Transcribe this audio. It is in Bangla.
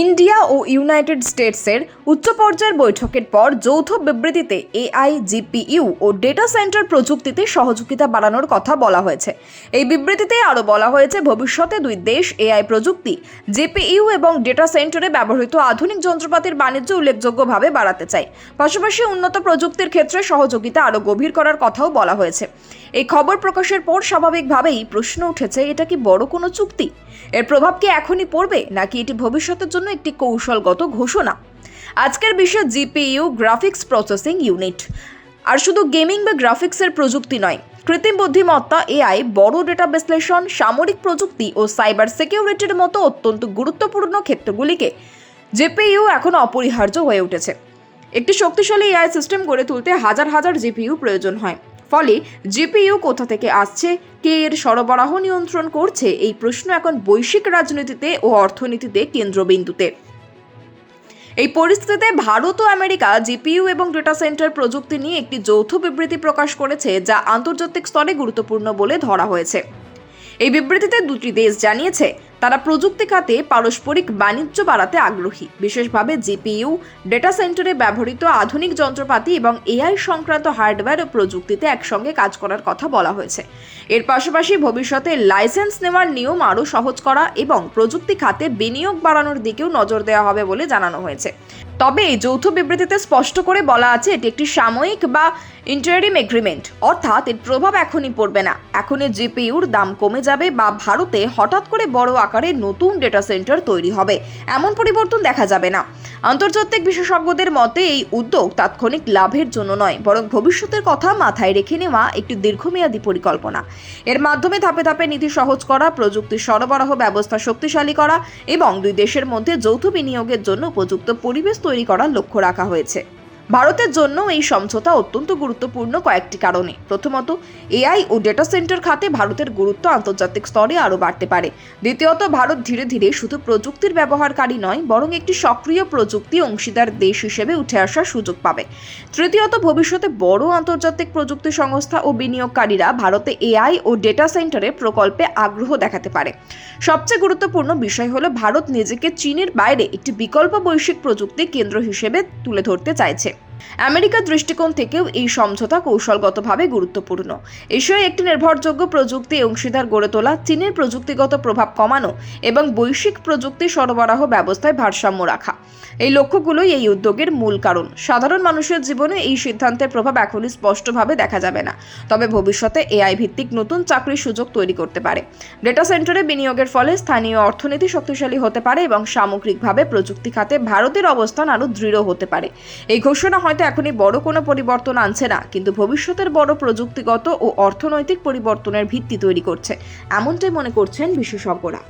ইন্ডিয়া ও ইউনাইটেড স্টেটসের উচ্চ পর্যায়ের বৈঠকের পর যৌথ বিবৃতিতে এআই, জিপিইউ ও ডেটা সেন্টার প্রযুক্তিতে সহযোগিতা বাড়ানোর কথা বলা হয়েছে। এই বিবৃতিতে আরও বলা হয়েছে, ভবিষ্যতে দুই দেশ, এআই প্রযুক্তি, জিপিইউ এবং ডেটা সেন্টারে ব্যবহৃত আধুনিক যন্ত্রপাতির বাণিজ্য উল্লেখযোগ্যভাবে বাড়াতে চায়। পাশাপাশি উন্নত প্রযুক্তির ক্ষেত্রে সহযোগিতা আরও গভীর করার কথাও বলা হয়েছে। এই খবর প্রকাশের পর স্বাভাবিকভাবেই প্রশ্ন উঠেছে, এটা কি বড় কোনো চুক্তি? এর প্রভাব কি এখনই পড়বে, নাকি এটি ভবিষ্যতের জন্য একটি কৌশলগত ঘোষণা। আজকের বিষয় জিপিইউ গ্রাফিক্স প্রসেসিং ইউনিট। আর শুধু গেমিং বা গ্রাফিক্সের প্রযুক্তি নয়, কৃত্রিম বুদ্ধিমত্তা, এআই, বড় ডেটা বিশ্লেষণ, সামরিক প্রযুক্তি ও সাইবার সিকিউরিটির মতো অত্যন্ত গুরুত্বপূর্ণ ক্ষেত্রগুলিকে জিপিইউ এখন অপরিহার্য হয়ে উঠেছে। একটি শক্তিশালী এআই সিস্টেম গড়ে তুলতে হাজার হাজার জিপিইউ প্রয়োজন হয়। ফলে জিপিইউ কোথা থেকে আসছে, কে এর সরবরাহ নিয়ন্ত্রণ করছে, এই প্রশ্ন এখন বৈশ্বিক রাজনীতিতে ও অর্থনীতিতে কেন্দ্রবিন্দুতে। এই পরিস্থিতিতে ভারত ও আমেরিকা জিপিইউ এবং ডেটা সেন্টার প্রযুক্তি নিয়ে একটি যৌথ বিবৃতি প্রকাশ করেছে, যা আন্তর্জাতিক স্তরে গুরুত্বপূর্ণ বলে ধরা হয়েছে। এই বিবৃতিতে দুটি দেশ জানিয়েছে তারা প্রযুক্তি খাতে পারস্পরিক বাণিজ্য বাড়াতে আগ্রহী। বিশেষভাবে জিপিইউ ডেটা সেন্টারে ব্যবহৃত আধুনিক যন্ত্রপাতি এবং এআই সংক্রান্ত হার্ডওয়্যার ও প্রযুক্তিতে একসঙ্গে কাজ করার কথা বলা হয়েছে। এর পাশাপাশি ভবিষ্যতে লাইসেন্স নেওয়ার নিয়ম আরও সহজ করা এবং প্রযুক্তি খাতে বিনিয়োগ বাড়ানোর দিকেও নজর দেওয়া হবে বলে জানানো হয়েছে। তবে এই যৌথ বিবৃতিতে স্পষ্ট করে বলা আছে এটি একটি সাময়িক বা ইন্টারিম এগ্রিমেন্ট অর্থাৎ এর প্রভাব এখনই পড়বে না। এখনই জিপিইউর দাম কমে যাবে বা ভারতে হঠাৎ করে বড় আকারে নতুন ডেটা সেন্টার তৈরি হবে। এমন পরিবর্তন দেখা যাবে না। আন্তর্জাতিক বিশেষজ্ঞদের মতে এই উদ্যোগ তাৎক্ষণিক লাভের জন্য নয়, বরং ভবিষ্যতের কথা মাথায় রেখে নেওয়া একটি দীর্ঘমেয়াদী পরিকল্পনা। এর মাধ্যমে ধাপে ধাপে নীতি সহজ করা, প্রযুক্তি সরবরাহ ব্যবস্থা শক্তিশালী করা এবং দুই দেশের মধ্যে যৌথ বিনিয়োগের জন্য উপযুক্ত পরিবেশ তৈরি করার লক্ষ্য রাখা হয়েছে। ভারতের জন্য এই সমঝোতা অত্যন্ত গুরুত্বপূর্ণ কয়েকটি কারণে। প্রথমত, এআই ও ডেটা সেন্টার খাতে ভারতের গুরুত্ব আন্তর্জাতিক স্তরে আরও বাড়তে পারে। দ্বিতীয়ত, ভারত ধীরে ধীরে শুধু প্রযুক্তির ব্যবহারকারী নয়, বরং একটি সক্রিয় প্রযুক্তি অংশীদার দেশ হিসেবে উঠে আসার সুযোগ পাবে। তৃতীয়ত, ভবিষ্যতে বড় আন্তর্জাতিক প্রযুক্তি সংস্থা ও বিনিয়োগকারীরা ভারতে এআই ও ডেটা সেন্টারে প্রকল্পে আগ্রহ দেখাতে পারে। সবচেয়ে গুরুত্বপূর্ণ বিষয় হলো, ভারত নিজেকে চীনের বাইরে একটি বিকল্প বৈশ্বিক প্রযুক্তি কেন্দ্র হিসেবে তুলে ধরতে চাইছে। আমেরিকার দৃষ্টিকোণ থেকেও এই সমঝোতা কৌশলগতভাবে গুরুত্বপূর্ণ। এশিয়ায় একটি নির্ভরযোগ্য প্রযুক্তি অংশীদার গড়ে তোলা, চীনের প্রযুক্তিগত প্রভাব কমানো এবং বৈশ্বিক প্রযুক্তি সরবরাহ ব্যবস্থায় ভারসাম্য রাখা। এই লক্ষ্যগুলোই এই উদ্যোগের মূল কারণ। সাধারণ মানুষের জীবনে এই সিদ্ধান্তের প্রভাব এখনই স্পষ্টভাবে দেখা যাবে না। তবে ভবিষ্যতে এআই ভিত্তিক নতুন চাকরির সুযোগ তৈরি করতে পারে। ডেটা সেন্টারে বিনিয়োগের ফলে স্থানীয় অর্থনীতি শক্তিশালী হতে পারে এবং সামগ্রিকভাবে প্রযুক্তি খাতে ভারতের অবস্থান আরও দৃঢ় হতে পারে। এই ঘোষণা হয়তো এখনই বড় কোনো পরিবর্তন আনছে না, কিন্তু ভবিষ্যতের বড় প্রযুক্তিগত ও অর্থনৈতিক পরিবর্তনের ভিত্তি তৈরি করছে, এমনটাই মনে করছেন বিশেষজ্ঞরা।